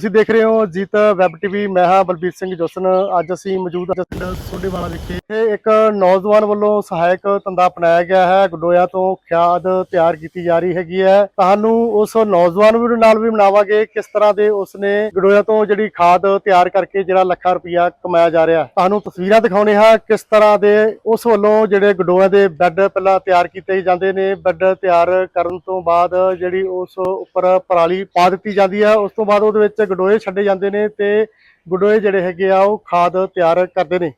ਤੁਸੀਂ ਦੇਖ ਰਹੇ ਹੋ ਜੀਤ ਵੈਬ ਟੀਵੀ, ਮੈਂ ਹਾਂ ਬਲਬੀਰ ਸਿੰਘ ਜੋਸਨ। ਅੱਜ ਅਸੀਂ ਮੌਜੂਦ ਹਾਂ ਪਿੰਡ ਸੋਢੇਵਾਲਾ ਵਿਖੇ। ਇਹ ਇੱਕ ਨੌਜਵਾਨ ਵੱਲੋਂ ਸਹਾਇਕ ਧੰਦਾ ਅਪਣਾਇਆ ਗਿਆ ਹੈ। ਗਡੋਇਆ ਤੋਂ ਖਾਦ ਤਿਆਰ ਕੀਤੀ ਜਾ ਰਹੀ ਹੈਗੀ ਹੈ। ਤੁਹਾਨੂੰ ਉਸ ਨੌਜਵਾਨ ਵੀ ਨਾਲ ਵੀ ਮਿਲਾਵਾਂਗੇ ਕਿਸ ਤਰ੍ਹਾਂ ਦੇ ਉਸਨੇ ਗਡੋਇਆ ਤੋਂ ਜਿਹੜੀ ਖਾਦ ਤਿਆਰ ਕਰਕੇ ਜਿਹੜਾ ਲੱਖਾਂ ਰੁਪਇਆ ਕਮਾਇਆ ਜਾ ਰਿਹਾ ਤੁਹਾਨੂੰ ਤਸਵੀਰਾਂ ਦਿਖਾਉਣੇ ਹਾਂ। ਕਿਸ ਤਰ੍ਹਾਂ ਦੇ ਉਸ ਵੱਲੋਂ ਜਿਹੜੇ ਗਡੋਇਆ ਦੇ ਬੈੱਡ ਪਹਿਲਾਂ ਤਿਆਰ ਕੀਤੇ ਜਾਂਦੇ ਨੇ। ਬੈੱਡ ਤਿਆਰ ਕਰਨ ਤੋਂ ਬਾਅਦ ਜਿਹੜੀ ਉਸ ਉੱਪਰ ਪਰਾਲੀ ਪਾ ਦਿੱਤੀ ਜਾਂਦੀ ਹੈ। ਉਸ ਤੋਂ ਬਾਅਦ ਉਹਦੇ ਵਿੱਚ ਗਡੋਏ ਛੱਡੇ ਜਾਂਦੇ ਨੇ ਤੇ ਗਡੋਏ ਜਿਹੜੇ ਹੈਗੇ ਆ ਉਹ ਖਾਦ ਤਿਆਰ ਕਰਦੇ ਨੇ।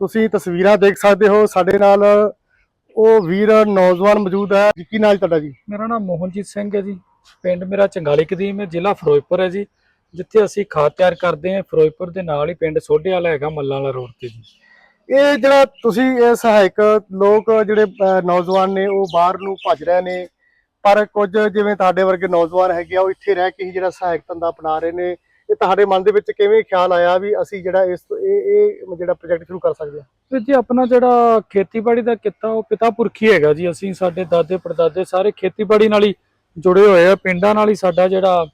ਤੁਸੀਂ ਤਸਵੀਰਾਂ ਦੇਖ ਸਕਦੇ ਹੋ ਸਾਡੇ ਨਾਲ ਉਹ ਵੀਰ ਨੌਜਵਾਨ ਮੌਜੂਦ ਹੈ। ਜੀ ਕੀ ਨਾਲ ਤੁਹਾਡਾ ਜੀ? ਮੇਰਾ ਨਾਮ ਮੋਹਨਜੀਤ ਸਿੰਘ ਹੈ ਜੀ। ਪਿੰਡ ਮੇਰਾ ਚੰਗਾਲੀ ਕਦੀਮ ਹੈ ਜ਼ਿਲ੍ਹਾ ਫਿਰੋਜ਼ਪੁਰ ਹੈ ਜੀ। ਜਿੱਥੇ ਅਸੀਂ ਖਾਦ ਤਿਆਰ ਕਰਦੇ ਹਾਂ ਫਿਰੋਜ਼ਪੁਰ ਦੇ ਨਾਲ ਹੀ ਪਿੰਡ ਸੋਢੇ ਵਾਲਾ ਹੈਗਾ ਮੱਲਾਂ ਵਾਲਾ ਰੋਡ ਤੇ ਜੀ। ਇਹ ਜਿਹੜਾ ਤੁਸੀਂ ਇਹ ਸਹਾਇਕ ਲੋਕ ਜਿਹੜੇ ਨੌਜਵਾਨ ਨੇ ਉਹ ਬਾਹਰ ਨੂੰ ਭੱਜ ਰਹੇ ਨੇ ਪਰ ਕੁਝ ਜਿਵੇਂ ਤੁਹਾਡੇ ਵਰਗੇ ਨੌਜਵਾਨ ਹੈਗੇ ਆ, ਉਹ ਇੱਥੇ ਰਹਿ ਕੇ ਹੀ ਜਿਹੜਾ ਸਹਾਇਕ ਧੰਦਾ ਅਪਣਾ ਰਹੇ ਨੇ। ਇਹ ਤੁਹਾਡੇ ਮਨ ਦੇ ਵਿੱਚ ਕਿਵੇਂ ਖਿਆਲ ਆਇਆ ਵੀ ਅਸੀਂ ਜਿਹੜਾ ਇਸ ਇਹ ਇਹ ਜਿਹੜਾ ਪ੍ਰੋਜੈਕਟ ਸ਼ੁਰੂ ਕਰ ਸਕਦੇ ਹਾਂ ਤੇ ਜੀ, ਆਪਣਾ ਜਿਹੜਾ ਖੇਤੀਬਾੜੀ ਦਾ ਕਿੱਤਾ, ਉਹ ਪਿਤਾ ਪੁਰਖੀ ਹੈਗਾ ਜੀ। ਅਸੀਂ ਸਾਡੇ ਦਾਦੇ, ਪੜਦਾਦੇ ਸਾਰੇ ਖੇਤੀਬਾੜੀ ਨਾਲ ਹੀ ਜੁੜੇ ਹੋਏ ਆ। ਪਿੰਡਾਂ ਨਾਲ ਹੀ ਸਾਡਾ ਜਿਹੜਾ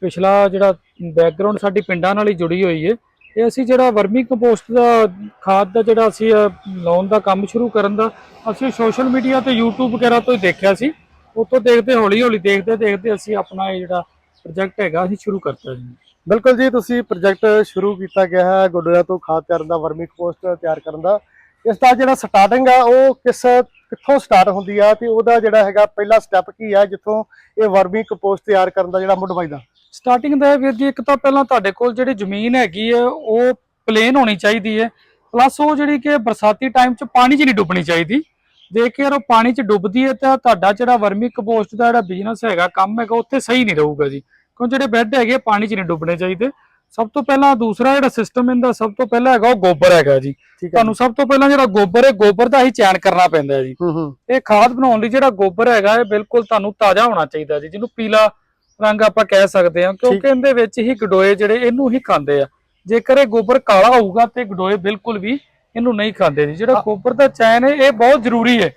ਪਿਛਲਾ ਜਿਹੜਾ ਬੈਕਗ੍ਰਾਉਂਡ ਸਾਡੀ ਪਿੰਡਾਂ ਨਾਲ ਹੀ ਜੁੜੀ ਹੋਈ ਹੈ ਇਹ ਅਸੀਂ ਜਿਹੜਾ ਵਰਮੀ ਕੰਪੋਸਟ ਦਾ, ਖਾਦ ਦਾ ਜਿਹੜਾ ਅਸੀਂ ਲਾਉਣ ਦਾ ਕੰਮ ਸ਼ੁਰੂ ਕਰਨ ਦਾ, ਅਸੀਂ ਸੋਸ਼ਲ ਮੀਡੀਆ ਤੇ YouTube ਵਗੈਰਾ ਤੋਂ ਹੀ ਦੇਖਿਆ ਸੀ। ਉਤੋਂ ਦੇਖਦੇ ਹੌਲੀ ਹੌਲੀ ਦੇਖਦੇ ਦੇਖਦੇ ਅਸੀਂ ਆਪਣਾ ਇਹ ਜਿਹੜਾ ਪ੍ਰੋਜੈਕਟ ਹੈਗਾ ਅਸੀਂ ਸ਼ੁਰੂ ਕਰਤਾ ਜੀ। ਬਿਲਕੁਲ ਜੀ ਤੁਸੀਂ ਪ੍ਰੋਜੈਕਟ ਸ਼ੁਰੂ ਕੀਤਾ ਗਿਆ ਹੈ ਗੋਡਿਆਂ ਤੋਂ ਖਾਦ ਤਿਆਰ ਦਾ ਵਰਮੀ ਕੰਪੋਸਟ ਤਿਆਰ ਕਰਨ ਦਾ। ਇਸ ਦਾ ਜਿਹੜਾ ਸਟਾਰਟਿੰਗ ਆ ਉਹ ਕਿਸ ਕਿੱਥੋਂ ਸਟਾਰਟ ਹੁੰਦੀ ਆ ਤੇ ਉਹਦਾ ਜਿਹੜਾ ਹੈਗਾ ਪਹਿਲਾ ਸਟੈਪ ਕੀ ਆ ਜਿੱਥੋਂ ਇਹ ਵਰਮੀ ਕੰਪੋਸਟ ਤਿਆਰ ਕਰਨ ਦਾ ਜਿਹੜਾ ਮੁੱਢ ਵੱਜਦਾ? ਸਟਾਰਟਿੰਗ ਦਾ ਵੀਰ ਜੀ ਇੱਕ ਤਾਂ ਪਹਿਲਾਂ ਤੁਹਾਡੇ ਕੋਲ ਜਿਹੜੀ ਜ਼ਮੀਨ ਹੈਗੀ ਹੈ ਉਹ ਪਲੇਨ ਹੋਣੀ ਚਾਹੀਦੀ ਹੈ। ਪਲੱਸ ਉਹ ਜਿਹੜੀ ਕਿ ਬਰਸਾਤੀ ਟਾਈਮ 'ਚ ਪਾਣੀ 'ਚ ਨਹੀਂ ਡੁੱਬਣੀ ਚਾਹੀਦੀ। ਜੇਕਰ ਉਹ ਪਾਣੀ 'ਚ ਡੁੱਬਦੀ ਹੈ ਤਾਂ ਤੁਹਾਡਾ ਜਿਹੜਾ ਵਰਮੀ ਕੰਪੋਸਟ ਦਾ ਜਿਹੜਾ ਬਿਜ਼ਨਸ ਹੈਗਾ ਕੰਮ ਹੈਗਾ ਉੱਥੇ ਸਹੀ ਨਹੀਂ ਰਹੂਗਾ ਜੀ। ਕਿਉਂ ਜਿਹੜੇ ਬੈੱਡ ਹੈਗੇ ਪਾਣੀ 'ਚ ਨਹੀਂ ਡੁੱਬਣੇ ਚਾਹੀਦੇ। ਸਭ ਤੋਂ ਪਹਿਲਾਂ ਦੂਸਰਾ ਜਿਹੜਾ ਸਿਸਟਮ ਇਹਦਾ ਸਭ ਤੋਂ ਪਹਿਲਾਂ ਹੈਗਾ ਉਹ ਗੋਬਰ ਹੈਗਾ ਜੀ। ਤੁਹਾਨੂੰ ਸਭ ਤੋਂ ਪਹਿਲਾਂ ਜਿਹੜਾ ਗੋਬਰ ਹੈ ਗੋਬਰ ਦਾ ਹੀ ਚੈਨ ਕਰਨਾ ਪੈਂਦਾ ਹੈ ਜੀ ਇਹ ਖਾਦ ਬਣਾਉਣ ਲਈ ਜਿਹੜਾ ਗੋਬਰ ਹੈਗਾ ਇਹ ਬਿਲਕੁਲ ਤੁਹਾਨੂੰ ਤਾਜ਼ਾ ਹੋਣਾ ਚਾਹੀਦਾ ਜੀ ਜਿਹਨੂੰ ਪੀਲਾ ਰੰਗ ਆਪਾਂ ਕਹਿ ਸਕਦੇ ਹਾਂ ਕਿਉਂਕਿ ਇਹਦੇ ਵਿੱਚ ਹੀ ਗਡੋਏ ਜਿਹੜੇ ਇਹਨੂੰ ਹੀ ਖਾਂਦੇ ਆ। ਜੇਕਰ ਇਹ ਗੋਬਰ ਕਾਲਾ ਹੋਊਗਾ ਤੇ ਗਡੋਏ ਬਿਲਕੁਲ ਵੀ ਇਹਨੂੰ ਨਹੀਂ ਖਾਂਦੇ ਜੀ। ਜਿਹੜਾ ਗੋਬਰ ਦਾ ਚੈਨ ਹੈ ਇਹ ਬਹੁਤ ਜ਼ਰੂਰੀ ਹੈ।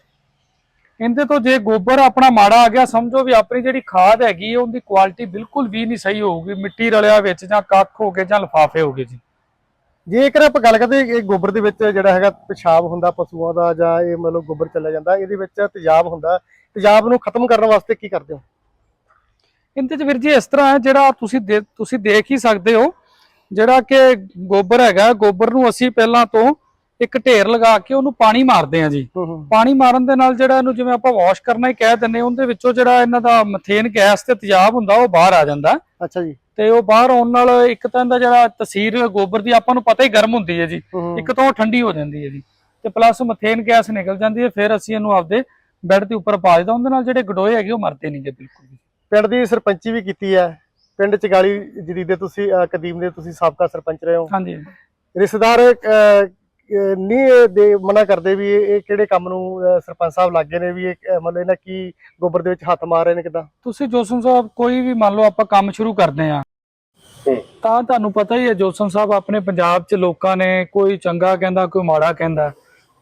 ਇਹਦੇ ਤੋਂ ਜੇ ਗੋਬਰ ਆਪਣਾ ਮਾੜਾ ਆ ਗਿਆ ਸਮਝੋ ਵੀ ਆਪਣੀ ਜਿਹੜੀ ਖਾਦ ਹੈਗੀ ਹੈ ਉਹਦੀ ਕੁਆਲਿਟੀ ਬਿਲਕੁਲ ਵੀ ਨਹੀਂ ਸਹੀ ਹੋਊਗੀ। ਮਿੱਟੀ ਰਲਿਆ ਵਿੱਚ ਜਾਂ ਕੱਖ ਹੋ ਗਏ ਜਾਂ ਲਫਾਫੇ ਹੋ ਗਏ ਜੀ। ਜੇਕਰ ਆਪਾਂ ਗੱਲ ਕਰਦੇ ਇਹ ਗੋਬਰ ਦੇ ਵਿੱਚ ਜਿਹੜਾ ਹੈਗਾ ਪਿਸ਼ਾਬ ਹੁੰਦਾ ਪਸ਼ੂਆਂ ਦਾ ਜਾਂ ਇਹ ਮਤਲਬ ਗੋਬਰ ਚੱਲਿਆ ਜਾਂਦਾ ਇਹਦੇ ਵਿੱਚ ਤੇਜ਼ਾਬ ਹੁੰਦਾ। ਤੇਜ਼ਾਬ ਨੂੰ ਖਤਮ ਕਰਨ ਵਾਸਤੇ ਕੀ ਕਰਦੇ ਹੋ? ਇਹਦੇ ਚ ਵੀਰ ਜੀ ਇਸ ਤਰ੍ਹਾਂ ਹੈ ਜਿਹੜਾ ਤੁਸੀਂ ਤੁਸੀਂ ਦੇਖ ਹੀ ਸਕਦੇ ਹੋ ਜਿਹੜਾ ਕਿ ਗੋਬਰ ਹੈਗਾ ਗੋਬਰ ਨੂੰ ਅਸੀਂ ਪਹਿਲਾਂ ਤੋਂ ਇੱਕ ਢੇਰ ਲਗਾ ਕੇ ਉਹਨੂੰ ਪਾਣੀ ਮਾਰਦੇ ਹਾਂ ਜੀ ਪਾਣੀ ਮਾਰਨ ਦੇ ਨਾਲ ਜਿਹੜਾ ਇਹਨੂੰ ਜਿਵੇਂ ਆਪਾਂ ਵਾਸ਼ ਕਰਨਾ ਹੀ ਕਹਿ ਦਿੰਨੇ ਉਹਦੇ ਵਿੱਚੋਂ ਜਿਹੜਾ ਇਹਨਾਂ ਦਾ ਮਥੇਨ ਗੈਸ ਤੇ ਤੇਜ਼ਾਬ ਹੁੰਦਾ ਉਹ ਬਾਹਰ ਆ ਜਾਂਦਾ। ਅੱਛਾ ਜੀ। ਤੇ ਉਹ ਬਾਹਰ ਆਉਣ ਨਾਲ ਇੱਕ ਤਾਂ ਇਹਦਾ ਜਿਹੜਾ ਤਸੀਰ ਗੋਬਰ ਦੀ ਆਪਾਂ ਨੂੰ ਪਤਾ ਹੀ ਗਰਮ ਹੁੰਦੀ ਹੈ ਜੀ। ਇੱਕ ਤਾਂ ਉਹ ਠੰਡੀ ਹੋ ਜਾਂਦੀ ਹੈ ਜੀ। ਤੇ ਪਲੱਸ ਮਥੇਨ ਗੈਸ ਨਿਕਲ ਜਾਂਦੀ ਹੈ ਫਿਰ ਅਸੀਂ ਇਹਨੂੰ ਆਪਦੇ ਬੈੱਡ ਦੇ ਉੱਪਰ ਪਾ ਦਿੰਦਾ ਉਹਦੇ ਨਾਲ ਜਿਹੜੇ ਗਡੋਏ ਹੈਗੇ ਉਹ ਮਰਦੇ ਨਹੀਂ ਗੇ ਬਿਲਕੁਲ ਵੀ। ਪਿੰਡ ਦੀ ਸਰਪੰਚੀ ਵੀ ਕੀਤੀ ਹੈ। ਪਿੰਡ ਚਗਾਲੀ ਜਦੀਦ ਦੇ ਤੁਸੀਂ ਕਦੀਮ ਦੇ ਤੁਸੀਂ ਸਾਬਕਾ ਸਰਪੰਚ ਰਹੇ ਹੋ। ਹਾਂਜੀ। ਰਿਸ਼ਤੇਦਾਰ ਨਹੀਂ ਦੇ ਮਨਾ ਕਰਦੇ ਵੀ ਇਹ ਕਿਹੜੇ ਕੰਮ ਨੂੰ ਸਰਪੰਚ ਸਾਹਿਬ ਲੱਗੇ ਨੇ ਵੀ ਇਹ ਮਤਲਬ ਇਹਨਾਂ ਕੀ ਗੋਬਰ ਦੇ ਵਿੱਚ ਹੱਥ ਮਾਰ ਰਹੇ ਨੇ ਕਿਦਾਂ? ਤੁਸੀਂ ਜੋਸਨ ਸਾਹਿਬ ਕੋਈ ਵੀ ਮੰਨ ਲਓ ਆਪਾਂ ਕੰਮ ਸ਼ੁਰੂ ਕਰਦੇ ਆ। ਤਾਂ ਤੁਹਾਨੂੰ ਪਤਾ ਹੀ ਹੈ ਜੋਸਨ ਸਾਹਿਬ ਆਪਣੇ ਪੰਜਾਬ 'ਚ ਲੋਕਾਂ ਨੇ ਕੋਈ ਚੰਗਾ ਕਹਿੰਦਾ ਕੋਈ ਮਾੜਾ ਕਹਿੰਦਾ।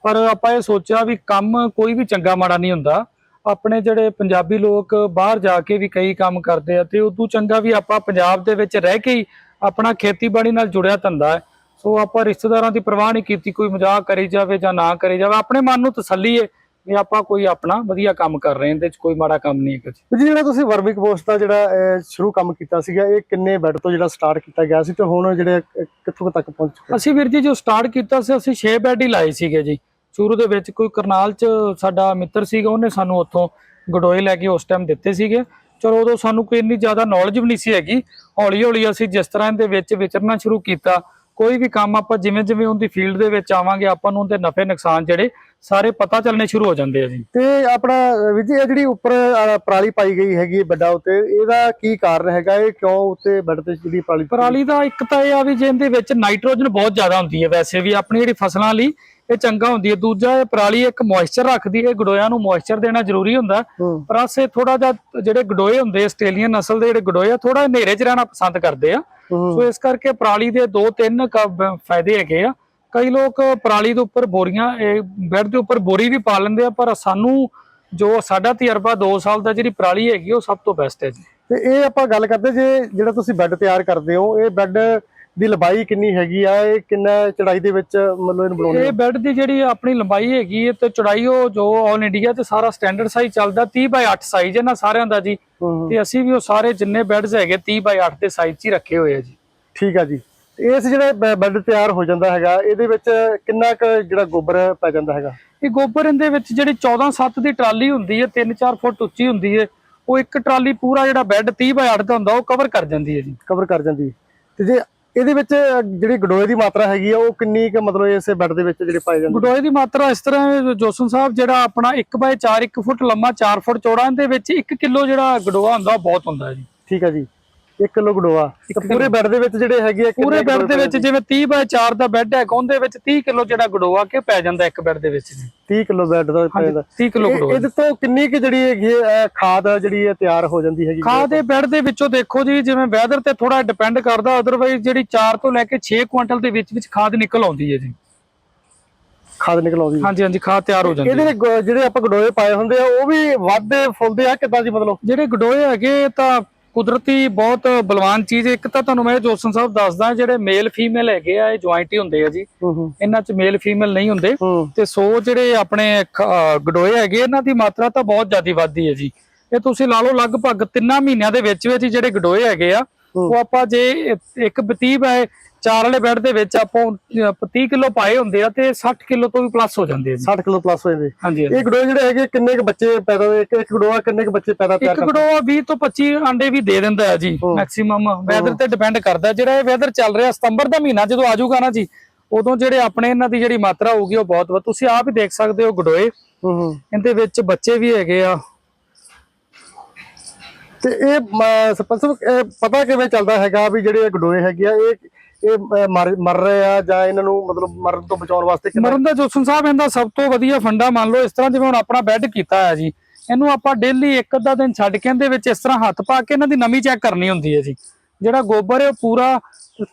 ਪਰ ਆਪਾਂ ਇਹ ਸੋਚਿਆ ਵੀ ਕੰਮ ਕੋਈ ਵੀ ਚੰਗਾ ਮਾੜਾ ਨਹੀਂ ਹੁੰਦਾ। ਆਪਣੇ ਜਿਹੜੇ ਪੰਜਾਬੀ ਲੋਕ ਬਾਹਰ ਜਾ ਕੇ ਵੀ ਕਈ ਕੰਮ ਕਰਦੇ ਆ ਤੇ ਉਦੋਂ ਚੰਗਾ ਵੀ ਆਪਾਂ ਪੰਜਾਬ ਦੇ ਵਿੱਚ ਰਹਿ ਕੇ ਹੀ ਆਪਣਾ ਖੇਤੀਬਾੜੀ ਨਾਲ ਜੁੜਿਆ ਧੰਦਾ ਹੈ। ਸੋ ਆਪਾਂ ਰਿਸ਼ਤੇਦਾਰਾਂ ਦੀ ਪਰਵਾਹ ਨਹੀਂ ਕੀਤੀ ਕੋਈ ਮਜ਼ਾਕ ਕਰੀ ਜਾਵੇ ਜਾਂ ਨਾ ਕਰੀ ਜਾਵੇ ਆਪਣੇ ਮਨ ਨੂੰ ਤਸੱਲੀ ਹੈ ਵੀ ਆਪਾਂ ਕੋਈ ਆਪਣਾ ਵਧੀਆ ਕੰਮ ਕਰ ਰਹੇ ਹਾਂ ਇਹਦੇ 'ਚ ਕੋਈ ਮਾੜਾ ਕੰਮ ਨਹੀਂ ਹੈ ਜੀ। ਜੀ ਜਿਹੜਾ ਤੁਸੀਂ ਵਰਮਿਕ ਪੋਸਟ ਦਾ ਜਿਹੜਾ ਸ਼ੁਰੂ ਕੰਮ ਕੀਤਾ ਸੀਗਾ ਇਹ ਕਿੰਨੇ ਬੈੱਡ ਤੋਂ ਜਿਹੜਾ ਸਟਾਰਟ ਕੀਤਾ ਗਿਆ ਸੀ ਤੇ ਹੁਣ ਜਿਹੜੇ ਕਿੱਥੋਂ ਤੱਕ ਪਹੁੰਚ ਚੁੱਕੇ? ਅਸੀਂ ਵੀਰ ਜੀ ਜੋ ਸਟਾਰਟ ਕੀਤਾ ਸੀ ਅਸੀਂ 6 ਬੈੱਡ ਹੀ ਲਾਏ ਸੀਗੇ ਜੀ। ਸ਼ੁਰੂ ਦੇ ਵਿੱਚ ਕੋਈ ਕਰਨਾਲ ਚ ਸਾਡਾ ਮਿੱਤਰ ਸੀਗਾ ਉਹਨੇ ਸਾਨੂੰ ਉੱਥੋਂ ਗਡੋਏ ਲੈ ਕੇ ਉਸ ਟਾਈਮ ਦਿੱਤੇ ਸੀਗੇ। ਚਲੋ ਉਦੋਂ ਸਾਨੂੰ ਕੋਈ ਇੰਨੀ ਜ਼ਿਆਦਾ ਨੌਲੇਜ ਵੀ ਨਹੀਂ ਸੀ ਹੈਗੀ। ਹੌਲੀ ਹੌਲੀ ਅਸੀਂ ਜਿਸ ਤਰ੍ਹਾਂ ਇਹਦੇ ਵਿੱਚ ਵਿਚਰਨਾ ਸ਼ੁਰੂ ਕੀਤਾ ਕੋਈ ਵੀ ਕੰਮ ਆਪਾਂ ਜਿਵੇਂ ਜਿਵੇਂ ਉਹਦੀ ਫੀਲਡ ਦੇ ਵਿੱਚ ਆਵਾਂਗੇ ਆਪਾਂ ਨੂੰ ਉਹਦੇ ਨਫੇ ਨੁਕਸਾਨ ਜਿਹੜੇ ਸਾਰੇ ਪਤਾ ਚੱਲਣੇ ਸ਼ੁਰੂ ਹੋ ਜਾਂਦੇ ਆ ਜੀ। ਤੇ ਆਪਣਾ ਜੀ ਇਹ ਜਿਹੜੀ ਉੱਪਰ ਪਰਾਲੀ ਪਾਈ ਗਈ ਹੈਗੀ ਬੈੱਡਾਂ ਉੱਤੇ ਇਹਦਾ ਕੀ ਕਾਰਨ ਹੈਗਾ? ਇਹ ਕਿਉਂ ਉੱਤੇ ਤੇ ਜਿਹੜੀ ਪਰਾਲੀ ਪਰਾਲੀ ਦਾ ਇੱਕ ਤਾਂ ਇਹ ਆ ਵੀ ਜੇ ਇਹਦੇ ਵਿੱਚ ਨਾਈਟ੍ਰੋਜਨ ਬਹੁਤ ਜ਼ਿਆਦਾ ਹੁੰਦੀ ਹੈ ਵੈਸੇ ਵੀ ਆਪਣੀ ਜਿਹੜੀ ਫਸਲਾਂ ਲਈ ਇਹ ਚੰਗਾ ਹੁੰਦੀ ਹੈ। ਦੂਜਾ ਇਹ ਪਰਾਲੀ ਇੱਕ ਮੋਇਸਚਰ ਰੱਖਦੀ ਹੈ ਗਡੋਇਆਂ ਨੂੰ ਮੋਇਸਚਰ ਦੇਣਾ ਜ਼ਰੂਰੀ ਹੁੰਦਾ। ਪਰ ਅਸੇ ਥੋੜਾ ਜਿਹਾ ਜਿਹੜੇ ਗਡੋਏ ਹੁੰਦੇ ਆਸਟ੍ਰੇਲੀਅਨ ਨਸਲ ਦੇ ਜਿਹੜੇ ਗਡੋਏ ਆ ਥੋੜਾ ਹਨੇਰੇ 'ਚ ਰਹਿਣਾ ਪਸੰਦ ਕਰਦੇ ਆ। ਸੋ ਇਸ ਕਰਕੇ ਪਰਾਲੀ ਦੇ ਦੋ ਤਿੰਨ ਫਾਇਦੇ ਹੈਗੇ ਆ। ਕਈ ਲੋਕ ਪਰਾਲੀ ਦੇ ਉੱਪਰ ਬੋਰੀਆਂ ਇਹ ਬੈੱਡ ਦੇ ਉੱਪਰ ਬੋਰੀ ਵੀ ਪਾ ਲੈਂਦੇ ਆ ਪਰ ਸਾਨੂੰ ਜੋ ਸਾਡਾ ਤਜਰਬਾ 2 ਸਾਲ ਦਾ ਜਿਹੜੀ ਪਰਾਲੀ ਹੈਗੀ ਉਹ ਸਭ ਤੋਂ ਬੈਸਟ ਹੈ ਜੀ। ਤੇ ਇਹ ਆਪਾਂ ਗੱਲ ਕਰਦੇ ਜੇ ਜਿਹੜਾ ਤੁਸੀਂ ਬੈੱਡ ਤਿਆਰ ਕਰਦੇ ਹੋ ਇਹ ਬੈੱਡ ਦੀ ਲੰਬਾਈ ਕਿੰਨੀ ਹੈਗੀ ਆ ਇਹ ਕਿੰਨਾ ਚੜਾਈ ਦੇ ਵਿੱਚ ਮਤਲਬ ਇਹਨੂੰ ਬਣਾਉਣੇ ਇਹ ਬੈੱਡ ਦੀ ਜਿਹੜੀ ਆਪਣੀ ਲੰਬਾਈ ਹੈਗੀ ਹੈ ਤੇ ਚੌੜਾਈ ਉਹ ਜੋ ਆਲ ਇੰਡੀਆ ਤੇ ਸਾਰਾ ਸਟੈਂਡਰਡ ਸਾਈਜ਼ ਚੱਲਦਾ 30 ਬਾਈ 8 ਸਾਈਜ਼ ਹੈ ਨਾ ਸਾਰਿਆਂ ਦਾ ਜੀ। ਤੇ ਅਸੀਂ ਵੀ ਉਹ ਸਾਰੇ ਜਿੰਨੇ ਬੈੱਡਸ ਹੈਗੇ 30 ਬਾਈ 8 ਦੇ ਸਾਈਜ਼ 'ਚ ਹੀ ਰੱਖੇ ਹੋਏ ਆ ਜੀ। ਠੀਕ ਆ ਜੀ। ਇਸ ਜਿਹੜੇ ਬੈੱਡ ਤਿਆਰ ਹੋ ਜਾਂਦਾ ਹੈਗਾ ਇਹਦੇ ਵਿੱਚ ਕਿੰਨਾ ਕੁ ਜਿਹੜਾ ਗੋਬਰ ਪੈ ਜਾਂਦਾ ਹੈਗਾ? ਇਹ ਗੋਬਰ ਇਹਦੇ ਵਿੱਚ ਜਿਹੜੀ 14 7 ਦੀ ਟਰਾਲੀ ਹੁੰਦੀ ਹੈ 3-4 ਫੁੱਟ ਉੱਚੀ ਹੁੰਦੀ ਹੈ ਉਹ ਇੱਕ ਟਰਾਲੀ ਪੂਰਾ ਜਿਹੜਾ ਬੈੱਡ 30 ਬਾਈ 8 ਦਾ ਹੁੰਦਾ ਉਹ ਕਵਰ ਕਰ ਜਾਂਦੀ ਹੈ ਜੀ। ਕਵਰ ਕਰ ਜਾਂਦੀ ਤੇ ਜੇ ਇਹਦੇ ਵਿੱਚ ਜਿਹੜੀ ਗਡੋਏ ਦੀ ਮਾਤਰਾ ਹੈਗੀ ਆ ਉਹ ਕਿੰਨੀ ਕੁ ਮਤਲਬ ਇਸ ਬੈੱਡ ਦੇ ਵਿੱਚ ਜਿਹੜੇ ਪਾਏ ਜਾਂਦੇ ਗਡੋਏ ਦੀ ਮਾਤਰਾ ਇਸ ਤਰ੍ਹਾਂ ਹੈ, ਜੋਸਨ ਸਾਹਿਬ ਜਿਹੜਾ ਆਪਣਾ 1 ਬਾਈ 4 1 ਫੁੱਟ ਲੰਮਾ 4 ਫੁੱਟ ਚੌੜਾ ਇਹਦੇ ਵਿੱਚ 1 ਕਿਲੋ ਜਿਹੜਾ ਗਡੋਆ ਹੁੰਦਾ ਬਹੁਤ ਹੁੰਦਾ ਹੈ ਜੀ। ਠੀਕ ਆ ਜੀ। 1 ਕਿਲੋ ਗਡੋਆ ਤੇ ਪੂਰੇ ਬੈੱਡ ਦੇ ਵਿੱਚ ਜਿਹੜੇ ਹੈਗੇ ਆ ਪੂਰੇ ਬੈੱਡ ਦੇ ਵਿੱਚ ਜਿਵੇਂ 30 ਬਾਈ 4 ਦਾ ਬੈੱਡ ਹੈ ਉਹਦੇ ਵਿੱਚ 30 ਕਿਲੋ ਜਿਹੜਾ ਗਡੋਆ ਕੇ ਪੈ ਜਾਂਦਾ ਇੱਕ ਬੈੱਡ ਦੇ ਵਿੱਚ ਜੀ। 30 ਕਿਲੋ ਬੈੱਡ ਦਾ ਪੈ ਜਾਂਦਾ। 30 ਕਿਲੋ ਗਡੋਆ ਇਹਦੇ ਤੋਂ ਕਿੰਨੀ ਕੁ ਜਿਹੜੀ ਹੈਗੀ ਹੈ, ਖਾਦ ਜਿਹੜੀ ਇਹ ਤਿਆਰ ਹੋ ਜਾਂਦੀ ਹੈਗੀ? ਖਾਦ ਦੇ ਬੈੱਡ ਦੇ ਵਿੱਚੋਂ ਦੇਖੋ ਜੀ ਜਿਵੇਂ ਵੈਦਰ ਤੇ ਥੋੜਾ ਡਿਪੈਂਡ ਕਰਦਾ ਅਦਰਵਾਈਜ਼ ਜਿਹੜੀ 4 ਤੋਂ ਲੈ ਕੇ 6 ਕੁਇੰਟਲ ਦੇ ਵਿੱਚ ਵਿੱਚ ਖਾਦ ਨਿਕਲ ਆਉਂਦੀ ਹੈ ਜੀ। ਖਾਦ ਨਿਕਲ ਆਉਂਦੀ ਹੈ। ਹਾਂਜੀ ਹਾਂਜੀ ਖਾਦ ਤਿਆਰ ਹੋ ਜਾਂਦੀ ਹੈ। ਇਹਦੇ ਜਿਹੜੇ ਆਪਾਂ ਗਡੋਏ ਪਾਏ ਹੁੰਦੇ ਆ ਉਹ ਵੀ ਵੱਧਦੇ ਫੁੱਲਦੇ ਆ ਕਿੱਦਾਂ ਜੀ ਮਤਲਬ? ਜਿਹੜੇ ਗਡੋਏ ਹੈਗੇ ਤਾਂ ਕੁਦਰਤੀ ਬਹੁਤ ਬਲਵਾਨ ਚੀਜ਼। ਇੱਕ ਤਾਂ ਤੁਹਾਨੂੰ ਮੈਂ ਜੋਸਨ ਸਾਹਿਬ ਦੱਸਦਾ ਜਿਹੜੇ ਮੇਲ ਫੀਮੇਲ ਹੈਗੇ ਆ ਇਹ ਜੁਆਇੰਟ ਹੀ ਹੁੰਦੇ ਆ ਜੀ। ਇਹਨਾਂ 'ਚ ਮੇਲ ਫੀਮੇਲ ਨਹੀਂ ਹੁੰਦੇ। ਤੇ ਸੋ ਜਿਹੜੇ ਆਪਣੇ ਗਡੋਏ ਹੈਗੇ ਇਹਨਾਂ ਦੀ ਮਾਤਰਾ ਤਾਂ ਬਹੁਤ ਜ਼ਿਆਦਾ ਵੱਧਦੀ ਹੈ ਜੀ। ਇਹ ਤੁਸੀਂ ਲਾ ਲਓ ਲਗਭਗ ਤਿੰਨਾਂ ਮਹੀਨਿਆਂ ਦੇ ਵਿੱਚ ਵਿੱਚ ਜਿਹੜੇ ਗਡੋਏ ਹੈਗੇ ਆ ਉਹ ਆਪਾਂ ਜੇ ਇੱਕ ਬਤੀਬ ਹੈ ਚਾਰ ਵਾਲੇ ਬੈੱਡ ਦੇ ਵਿੱਚ ਆਪਾਂ 30 ਕਿਲੋ ਪਾਏ ਹੁੰਦੇ ਆ ਤੇ 60 ਕਿਲੋ ਤੋਂ ਵੀ ਪਲੱਸ ਹੋ ਜਾਂਦੇ ਆ ਜੀ। 60 ਕਿਲੋ ਪਲੱਸ ਹੋ ਜਾਂਦੇ ਹਾਂਜੀ ਇਹ ਗਡੋਏ ਜਿਹੜੇ ਹੈਗੇ ਕਿੰਨੇ ਕੁ ਬੱਚੇ ਪੈਦਾ ਇੱਕ ਇੱਕ ਗਡੋਆ ਕਿੰਨੇ ਕੁ ਬੱਚੇ ਪੈਦਾ ਤਿਆਰ ਇੱਕ ਕਰਦਾ? ਗਡੋਆ 20 ਤੋਂ 25 ਅੰਡੇ ਵੀ ਦੇ ਦਿੰਦਾ ਹੈ ਜੀ। ਮੈਕਸਿਮਮ ਵੈਦਰ ਤੇ ਡਿਪੈਂਡ ਕਰਦਾ। ਜਿਹੜਾ ਇਹ ਵੈਦਰ ਚੱਲ ਰਿਹਾ ਸਤੰਬਰ ਦਾ ਮਹੀਨਾ ਜਦੋਂ ਆਜੂਗਾ ਨਾ ਜੀ ਉਦੋਂ ਜਿਹੜੇ ਆਪਣੇ ਇਹਨਾਂ ਦੀ ਜਿਹੜੀ ਮਾਤਰਾ ਹੋਊਗੀ ਉਹ ਬਹੁਤ ਵੱਧ। ਤੁਸੀਂ ਆਪ ਹੀ ਦੇਖ ਸਕਦੇ ਹੋ ਹੂੰ ਇਹਦੇ ਵਿੱਚ ਬੱਚੇ ਵੀ ਹੈਗੇ ਆ। ਤੇ ਇਹ ਸਰਪੰਚ ਪਤਾ ਕਿਵੇਂ ਚੱਲਦਾ ਹੈਗਾ ਵੀ ਜਿਹੜੇ ਇਹ ਗਡੋਏ ਹੈਗੇ ਆ ਇਹ ਇਹ ਮਰ ਮਰ ਰਹੇ ਆ ਜਾਂ ਇਹਨਾਂ ਨੂੰ ਮਤਲਬ ਮਰਨ ਤੋਂ ਬਚਾਉਣ ਵਾਸਤੇ ਕਿੰਨਾ ਮਰਨ ਦਾ ਜੋਸਨ ਸਾਹਿਬ, ਇਹਦਾ ਸਭ ਤੋਂ ਵਧੀਆ ਫੰਡਾ ਮੰਨ ਲਓ, ਇਸ ਤਰ੍ਹਾਂ ਜਿਵੇਂ ਹੁਣ ਆਪਣਾ ਬੈੱਡ ਕੀਤਾ ਹੈ ਜੀ। ਇਹਨੂੰ ਆਪਾਂ ਡੇਲੀ ਇੱਕ ਅੱਧਾ ਦਿਨ ਛੱਡ ਕੇ ਇਹਦੇ ਵਿੱਚ ਇਸ ਤਰ੍ਹਾਂ ਹੱਥ ਪਾ ਕੇ ਇਹਨਾਂ ਦੀ ਨਮੀ ਚੈੱਕ ਕਰਨੀ ਹੁੰਦੀ ਹੈ ਜੀ। ਜਿਹੜਾ ਗੋਬਰ ਹੈ, ਉਹ ਪੂਰਾ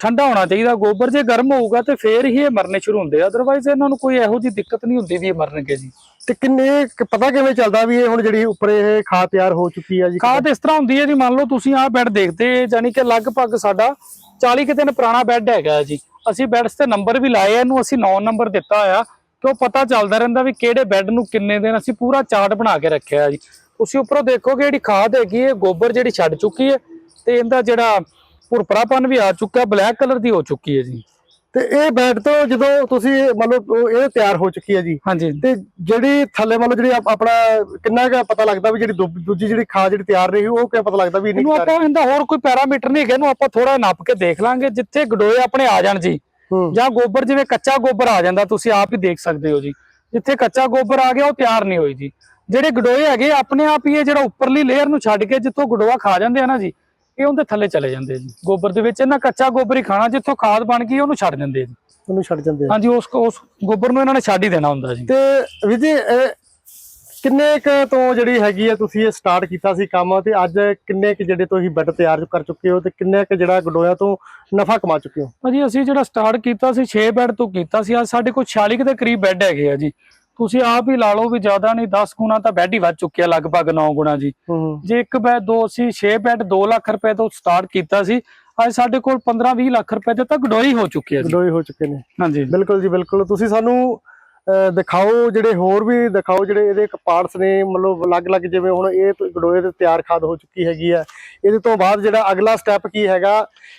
ਠੰਡਾ ਹੋਣਾ ਚਾਹੀਦਾ। ਗੋਬਰ ਜੇ ਗਰਮ ਹੋਊਗਾ ਤੇ ਫੇਰ ਹੀ ਇਹ ਮਰਨੇ ਸ਼ੁਰੂ ਹੁੰਦੇ ਆ। ਅਦਰਵਾਈਜ਼ ਇਹਨਾਂ ਨੂੰ ਕੋਈ ਇਹੋ ਜਿਹੀ ਦਿੱਕਤ ਨਹੀਂ ਹੁੰਦੀ ਵੀ ਇਹ ਮਰਨਗੇ ਜੀ। ਤੇ ਕਿੰਨੇ ਕਿ ਪਤਾ ਕਿਵੇਂ ਚੱਲਦਾ ਵੀ ਇਹ ਹੁਣ ਜਿਹੜੀ ਉੱਪਰ ਇਹ ਖਾਦ ਤਿਆਰ ਹੋ ਚੁੱਕੀ ਆ ਜੀ? ਖਾਦ ਇਸ ਤਰ੍ਹਾਂ ਹੁੰਦੀ ਹੈ ਜੀ, ਮੰਨ ਲਓ ਤੁਸੀਂ ਆਹ ਬੈੱਡ ਦੇਖਦੇ ਜਾਨੀ ਕਿ ਲਗਭਗ ਸਾਡਾ 40 ਕੁ ਦਿਨ ਪੁਰਾਣਾ ਬੈੱਡ ਹੈਗਾ ਜੀ। ਅਸੀਂ ਬੈੱਡਸ ਤੇ ਨੰਬਰ ਵੀ ਲਾਏ ਇਹਨੂੰ ਅਸੀਂ 9 ਨੰਬਰ ਦਿੱਤਾ ਹੋਇਆ ਕਿ ਉਹ ਪਤਾ ਚੱਲਦਾ ਰਹਿੰਦਾ ਵੀ ਕਿਹੜੇ ਬੈੱਡ ਨੂੰ ਕਿੰਨੇ ਦਿਨ ਅਸੀਂ ਪੂਰਾ ਚਾਰਟ ਬਣਾ ਕੇ ਰੱਖਿਆ ਜੀ। ਤੁਸੀਂ ਉੱਪਰੋਂ ਦੇਖੋਗੇ ਜਿਹੜੀ ਖਾਦ ਹੈਗੀ ਹੈ, ਗੋਬਰ ਜਿਹੜੀ ਛੱਡ ਚੁੱਕੀ ਹੈ, ਤੇ ਇਹਦਾ ਜਿਹੜਾ ਭੁਰਪਰਾਪਨ ਵੀ ਆ ਚੁੱਕਾ, ਬਲੈਕ ਕਲਰ ਦੀ ਹੋ ਚੁੱਕੀ ਹੈ ਜੀ। ਤੇ ਇਹ ਬੈਡ ਤੋਂ ਜਦੋਂ ਤੁਸੀਂ ਮਤਲਬ ਇਹ ਤਿਆਰ ਹੋ ਚੁੱਕੀ ਆ ਜੀ ਹਾਂਜੀ। ਤੇ ਜਿਹੜੀ ਥੱਲੇ ਮਤਲਬ ਜਿਹੜੀ ਆਪ- ਆਪਣਾ ਕਿੰਨਾ ਕੁ ਪਤਾ ਲੱਗਦਾ ਵੀ ਜਿਹੜੀ ਦੂਜੀ ਜਿਹੜੀ ਖਾਦ ਜਿਹੜੀ ਤਿਆਰ ਰਹੀ ਉਹ ਕਿਵੇਂ ਪਤਾ ਲੱਗਦਾ ਵੀ ਇਹਨੂੰ ਆਪਾਂ ਇਹਦਾ ਹੋਰ ਕੋਈ ਪੈਰਾਮੀਟਰ ਨਹੀਂ ਹੈਗਾ ਇਹਨੂੰ ਆਪਾਂ ਥੋੜਾ ਨੱਪ ਕੇ ਦੇਖ ਲਾਂਗੇ ਜਿੱਥੇ ਗਡੋਏ ਆਪਣੇ ਆ ਜਾਣ ਜੀ। ਹੂੰ। ਜਾਂ ਗੋਬਰ ਜਿਵੇਂ ਕੱਚਾ ਗੋਬਰ ਆ ਜਾਂਦਾ ਤੁਸੀਂ ਆਪ ਹੀ ਦੇਖ ਸਕਦੇ ਹੋ ਜੀ। ਜਿੱਥੇ ਕੱਚਾ ਗੋਬਰ ਆ ਗਿਆ ਉਹ ਤਿਆਰ ਨਹੀਂ ਹੋਈ ਜੀ। ਜਿਹੜੇ ਗਡੋਏ ਹੈਗੇ ਆਪਣੇ ਆਪ ਹੀ ਇਹ ਜਿਹੜਾ ਉੱਪਰਲੀ ਲੇਅਰ ਨੂੰ ਛੱਡ ਕੇ ਜਿੱਥੋਂ ਗਡੋਆ ਖਾ ਜਾਂਦੇ ਆ ਨਾ ਜੀ ਇਹ ਉਹਦੇ ਥੱਲੇ ਚਲੇ ਜਾਂਦੇ ਜੀ। ਗੋਬਰ ਦੇ ਵਿੱਚ ਇਹਨਾਂ ਕੱਚਾ ਗੋਬਰ ਹੀ ਖਾਣਾ ਜਿੱਥੋਂ ਖਾਦ ਬਣ ਗਈ ਉਹਨੂੰ ਛੱਡ ਦਿੰਦੇ ਜੀ। ਉਹਨੂੰ ਛੱਡ ਜਾਂਦੇ ਹਾਂਜੀ ਉਸ ਉਸ ਗੋਬਰ ਨੂੰ ਇਹਨਾਂ ਨੇ ਛੱਡ ਹੀ ਦੇਣਾ ਹੁੰਦਾ ਜੀ। ਤੇ ਵੀ ਜੀ ਕਿੰਨੇ ਕੁ ਤੋਂ ਜਿਹੜੀ ਹੈਗੀ ਆ ਤੁਸੀਂ ਇਹ ਸਟਾਰਟ ਕੀਤਾ ਸੀ ਕੰਮ? ਤੇ ਅੱਜ ਕਿੰਨੇ ਕੁ ਜਿਹੜੇ ਤੁਸੀਂ ਬੈੱਡ ਤਿਆਰ ਕਰ ਚੁੱਕੇ ਹੋ ਤੇ ਕਿੰਨੇ ਕੁ ਜਿਹੜਾ ਗਡੋਇਆ ਤੋਂ ਨਫਾ ਕਮਾ ਚੁੱਕੇ ਹੋ? ਭਾਜੀ ਅਸੀਂ ਜਿਹੜਾ ਸਟਾਰਟ ਕੀਤਾ ਸੀ 6 ਬੈੱਡ ਤੋਂ ਕੀਤਾ ਸੀ। ਅੱਜ ਸਾਡੇ ਕੋਲ 46 ਕੁ ਦੇ ਕਰੀਬ ਬੈੱਡ ਹੈਗੇ ਆ ਜੀ। ਤੁਸੀਂ ਆਪ ਹੀ ਲਾ ਲਓ ਵੀ ਜ਼ਿਆਦਾ ਨਹੀਂ 10 ਗੁਣਾ ਤਾਂ ਬੈੱਡ ਹੀ ਵੱਧ ਚੁੱਕਿਆ ਲਗਭਗ 9 ਗੁਣਾ ਜੀ। ਜੇ ਇੱਕ ਬੈਡ ਦੋ ਅਸੀਂ 6 ਬੈਡ 2 ਲੱਖ ਰੁਪਏ ਤੋਂ ਸਟਾਰਟ ਕੀਤਾ ਸੀ ਅੱਜ ਸਾਡੇ ਕੋਲ 15-20 ਲੱਖ ਰੁਪਏ ਦੇ ਤੱਕ ਡੋਈ ਹੋ ਚੁੱਕੀ ਹੈ ਜੀ। ਗਡੋਏ ਹੋ ਚੁੱਕੇ ਨੇ। ਹਾਂਜੀ। ਬਿਲਕੁਲ ਜੀ ਬਿਲਕੁਲ। ਤੁਸੀਂ ਸਾਨੂੰ ਦਿਖਾਓ ਜਿਹੜੇ ਹੋਰ ਵੀ ਦਿਖਾਓ ਜਿਹੜੇ ਇਹਦੇ ਪਾਰਟਸ ਨੇ ਮਤਲਬ ਅਲੱਗ-ਅਲੱਗ ਜਿਵੇਂ ਹੁਣ ਇਹ ਗਡੋਏ ਤੇ ਤਿਆਰ ਖਾਦ ਹੋ ਚੁੱਕੀ ਹੈਗੀ ਆ। ਇਹਦੇ ਤੋਂ ਬਾਅਦ ਜਿਹੜਾ ਅਗਲਾ ਸਟੈਪ ਕੀ ਹੈਗਾ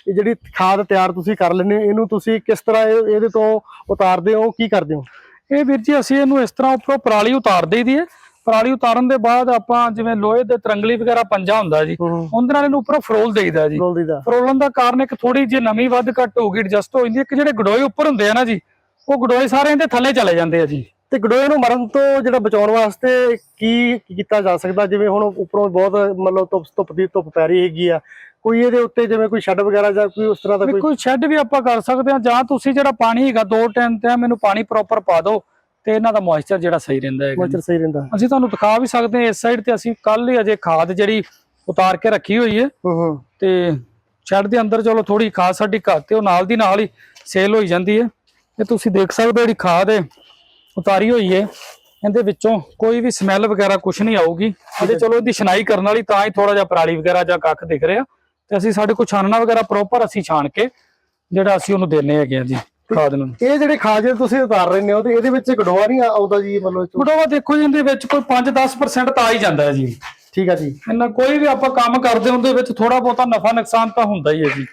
ਇਹ ਜਿਹੜੀ ਖਾਦ ਤਿਆਰ ਤੁਸੀਂ ਕਰ ਲੈਂਦੇ ਇਹਨੂੰ ਤੁਸੀਂ ਕਿਸ ਤਰ੍ਹਾਂ ਇਹ- ਇਹਦੇ ਤੋਂ ਉਤਾਰਦੇ ਹੋ ਕੀ ਕਰਦੇ ਹੋ? ਇਹ ਵੀਰ ਜੀ ਅਸੀਂ ਇਹਨੂੰ ਇਸ ਤਰ੍ਹਾਂ ਉੱਪਰੋਂ ਪਰਾਲੀ ਉਤਾਰ ਦੇਈਦੀ ਹੈ ਪਰਾਲੀ ਉਤਾਰਨ ਦੇ ਬਾਅਦ ਆਪਾਂ ਜਿਵੇਂ ਲੋਹੇ ਦੇ ਤਰੰਗਲੀ ਵਗੈਰਾ ਪੰਜਾ ਹੁੰਦਾ ਜੀ ਹੂੰ ਉਹਦੇ ਨਾਲ ਇਹਨੂੰ ਉੱਪਰੋਂ ਫਰੋਲ ਦੇਈਦਾ ਜੀ। ਦਾ। ਫਰੋਲਣ ਦਾ ਕਾਰਨ ਇੱਕ ਥੋੜੀ ਜਿਹੀ ਨਮੀ ਵੱਧ ਘੱਟ ਹੋਊਗੀ ਐਡਜਸਟ ਹੋ ਜਾਂਦੀ ਹੈ। ਇੱਕ ਜਿਹੜੇ ਗਡੋਏ ਉੱਪਰ ਹੁੰਦੇ ਆ ਨਾ ਜੀ ਉਹ ਗਡੋਏ ਸਾਰੇ ਇਹਦੇ ਥੱਲੇ ਚਲੇ ਜਾਂਦੇ ਆ ਜੀ। ਤੇ ਗਡੋਏ ਨੂੰ ਮਰਨ ਤੋਂ ਜਿਹੜਾ ਬਚਾਉਣ ਵਾਸਤੇ ਕੀ ਕੀ ਕੀਤਾ ਜਾ ਸਕਦਾ? ਜਿਵੇਂ ਹੁਣ ਉੱਪਰੋਂ ਬਹੁਤ ਮਤਲਬ ਧੁੱਪ ਧੁੱਪ ਦੀ ਧੁੱਪ ਪੈ ਰਹੀ ਹੈਗੀ ਆ। ਕੋਈ ਇਹਦੇ ਉੱਤੇ ਜਿਵੇਂ ਕੋਈ ਸ਼ੈੱਡ ਵਗੈਰਾ ਜਾਂ ਕੋਈ ਉਸ ਤਰ੍ਹਾਂ ਦਾ ਕੋਈ ਕੋਈ ਸ਼ੈੱਡ ਵੀ ਆਪਾਂ ਕਰ ਸਕਦੇ ਹਾਂ ਜਾਂ ਤੁਸੀਂ ਜਿਹੜਾ ਪਾਣੀ ਹੈਗਾ ਦੋ ਟਾਈਮ ਤੇ ਮੈਨੂੰ ਪਾਣੀ ਪ੍ਰੋਪਰ ਪਾ ਦਿਓ ਤੇ ਇਹਨਾਂ ਦਾ ਮੋਇਸਚਰ ਜਿਹੜਾ ਸਹੀ ਰਹਿੰਦਾ ਜੀ। ਮੋਇਸਚਰ ਸਹੀ ਰਹਿੰਦਾ। ਅਸੀਂ ਤੁਹਾਨੂੰ ਦਿਖਾ ਵੀ ਸਕਦੇ ਹਾਂ ਇਸ ਸਾਈਡ ਤੇ ਅਸੀਂ ਕੱਲ ਹੀ ਅਜੇ ਖਾਦ ਜਿਹੜੀ ਉਤਾਰ ਕੇ ਰੱਖੀ ਹੋਈ ਹੈ। ਹੂੰ ਹੂੰ। ਤੇ ਸ਼ੈੱਡ ਦੇ ਅੰਦਰ ਚਲੋ ਥੋੜੀ ਖਾਦ ਸਾਡੀ ਘਰ ਤੇ ਉਹ ਨਾਲ ਦੀ ਨਾਲ ਹੀ ਸੇਲ ਹੋਈ ਜਾਂਦੀ ਹੈ। ਇਹ ਤੁਸੀਂ ਦੇਖ ਸਕਦੇ ਹੋ ਜਿਹੜੀ ਖਾਦ ਹੈ ਉਤਾਰੀ ਹੋਈ ਹੈ। ਇਹਦੇ ਵਿੱਚੋਂ ਕੋਈ ਵੀ ਸਮੈਲ ਵਗੈਰਾ ਕੁਝ ਨਹੀਂ ਆਊਗੀ। ਅਜੇ ਚਲੋ ਇਹਦੀ ਛਨਾਈ ਕਰਨ ਵਾਲੀ ਤਾਂ ਹੀ ਥੋੜਾ ਜਿਹਾ ਪਰਾਲੀ ਵਗੈਰਾ ਜਾਂ ਕੱਖ ਦਿਖ ਰਿਹਾ। ਤੇ ਅਸੀਂ ਸਾਡੇ ਕੋਲ ਛਾਨਣਾ ਵਗੈਰਾ ਪ੍ਰੋਪਰ ਅਸੀਂ ਛਾਣ ਕੇ ਜਿਹੜਾ ਅਸੀਂ ਉਹਨੂੰ ਦੇਣੇ ਹੈਗੇ ਆ ਜੀ ਖਾਦ ਨੂੰ। ਇਹ ਜਿਹੜੇ ਖਾਦ ਜਿਹੜੇ ਤੁਸੀਂ ਉਤਾਰ ਰਹੇ ਹੋ ਤੇ ਇਹਦੇ ਵਿੱਚ ਗਡੋਆ ਨਹੀਂ ਆਉਂਦਾ ਜੀ ਮਤਲਬ? ਬਟੋਵਾ ਦੇਖੋ ਜੀ ਇਹਦੇ ਵਿੱਚ ਕੋਈ 5-10% ਤਾਂ ਆ ਹੀ ਜਾਂਦਾ ਹੈ ਜੀ। ਠੀਕ ਆ ਜੀ। ਇਹਨਾਂ ਕੋਈ ਵੀ ਆਪਾਂ ਕੰਮ ਕਰਦੇ ਹਾਂ ਉਹਦੇ ਵਿੱਚ ਥੋੜਾ ਬਹੁਤਾ ਨਫਾ ਨੁਕਸਾਨ ਤਾਂ ਹੁੰਦਾ ਹੀ ਹੈ ਜੀ।